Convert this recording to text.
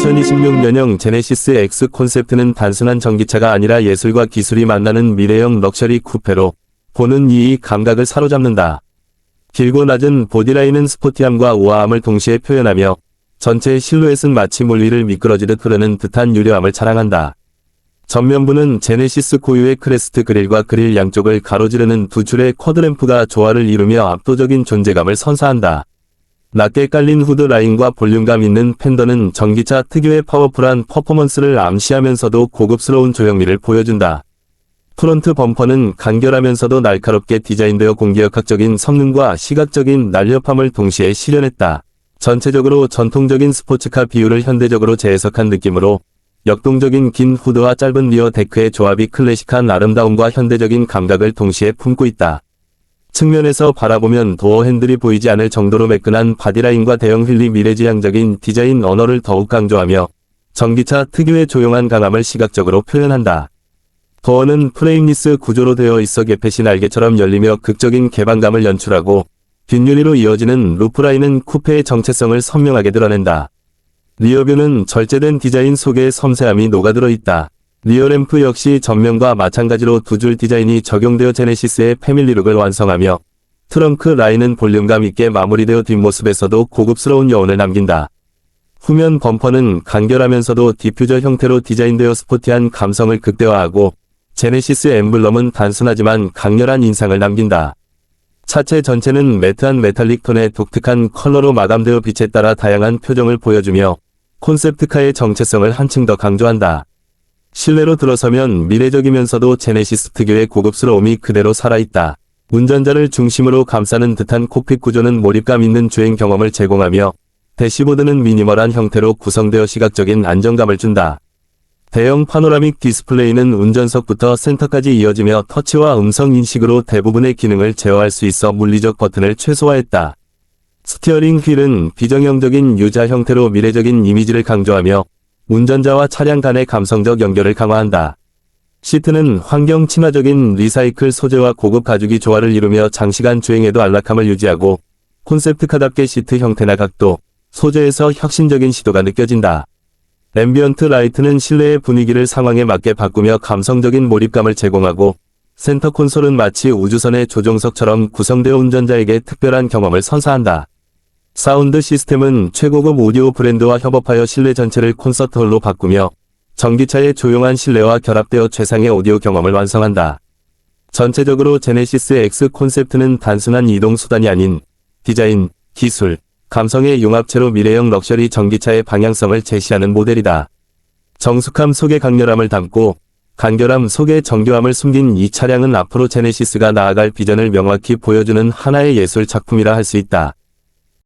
2026년형 제네시스 X 콘셉트는 단순한 전기차가 아니라 예술과 기술이 만나는 미래형 럭셔리 쿠페로 보는 이 감각을 사로잡는다. 길고 낮은 보디라인은 스포티함과 우아함을 동시에 표현하며 전체 실루엣은 마치 물 위를 미끄러지듯 흐르는 듯한 유려함을 자랑한다. 전면부는 제네시스 고유의 크레스트 그릴과 그릴 양쪽을 가로지르는 두 줄의 쿼드램프가 조화를 이루며 압도적인 존재감을 선사한다. 낮게 깔린 후드 라인과 볼륨감 있는 팬더는 전기차 특유의 파워풀한 퍼포먼스를 암시하면서도 고급스러운 조형미를 보여준다. 프론트 범퍼는 간결하면서도 날카롭게 디자인되어 공기역학적인 성능과 시각적인 날렵함을 동시에 실현했다. 전체적으로 전통적인 스포츠카 비율을 현대적으로 재해석한 느낌으로 역동적인 긴 후드와 짧은 리어 데크의 조합이 클래식한 아름다움과 현대적인 감각을 동시에 품고 있다. 측면에서 바라보면 도어 핸들이 보이지 않을 정도로 매끈한 바디라인과 대형 휠리 미래지향적인 디자인 언어를 더욱 강조하며 전기차 특유의 조용한 강함을 시각적으로 표현한다. 도어는 프레임리스 구조로 되어 있어 개펫이 날개처럼 열리며 극적인 개방감을 연출하고 뒷유리로 이어지는 루프라인은 쿠페의 정체성을 선명하게 드러낸다. 리어뷰는 절제된 디자인 속에 섬세함이 녹아들어 있다. 리어램프 역시 전면과 마찬가지로 두 줄 디자인이 적용되어 제네시스의 패밀리룩을 완성하며 트렁크 라인은 볼륨감 있게 마무리되어 뒷모습에서도 고급스러운 여운을 남긴다. 후면 범퍼는 간결하면서도 디퓨저 형태로 디자인되어 스포티한 감성을 극대화하고 제네시스 엠블럼은 단순하지만 강렬한 인상을 남긴다. 차체 전체는 매트한 메탈릭 톤의 독특한 컬러로 마감되어 빛에 따라 다양한 표정을 보여주며 콘셉트카의 정체성을 한층 더 강조한다. 실내로 들어서면 미래적이면서도 제네시스 특유의 고급스러움이 그대로 살아있다. 운전자를 중심으로 감싸는 듯한 콕핏 구조는 몰입감 있는 주행 경험을 제공하며 대시보드는 미니멀한 형태로 구성되어 시각적인 안정감을 준다. 대형 파노라믹 디스플레이는 운전석부터 센터까지 이어지며 터치와 음성 인식으로 대부분의 기능을 제어할 수 있어 물리적 버튼을 최소화했다. 스티어링 휠은 비정형적인 유자 형태로 미래적인 이미지를 강조하며 운전자와 차량 간의 감성적 연결을 강화한다. 시트는 환경 친화적인 리사이클 소재와 고급 가죽이 조화를 이루며 장시간 주행에도 안락함을 유지하고 콘셉트카답게 시트 형태나 각도, 소재에서 혁신적인 시도가 느껴진다. 앰비언트 라이트는 실내의 분위기를 상황에 맞게 바꾸며 감성적인 몰입감을 제공하고 센터 콘솔은 마치 우주선의 조종석처럼 구성되어 운전자에게 특별한 경험을 선사한다. 사운드 시스템은 최고급 오디오 브랜드와 협업하여 실내 전체를 콘서트홀로 바꾸며 전기차의 조용한 실내와 결합되어 최상의 오디오 경험을 완성한다. 전체적으로 제네시스 X 콘셉트는 단순한 이동 수단이 아닌 디자인, 기술, 감성의 융합체로 미래형 럭셔리 전기차의 방향성을 제시하는 모델이다. 정숙함 속에 강렬함을 담고 간결함 속에 정교함을 숨긴 이 차량은 앞으로 제네시스가 나아갈 비전을 명확히 보여주는 하나의 예술 작품이라 할 수 있다.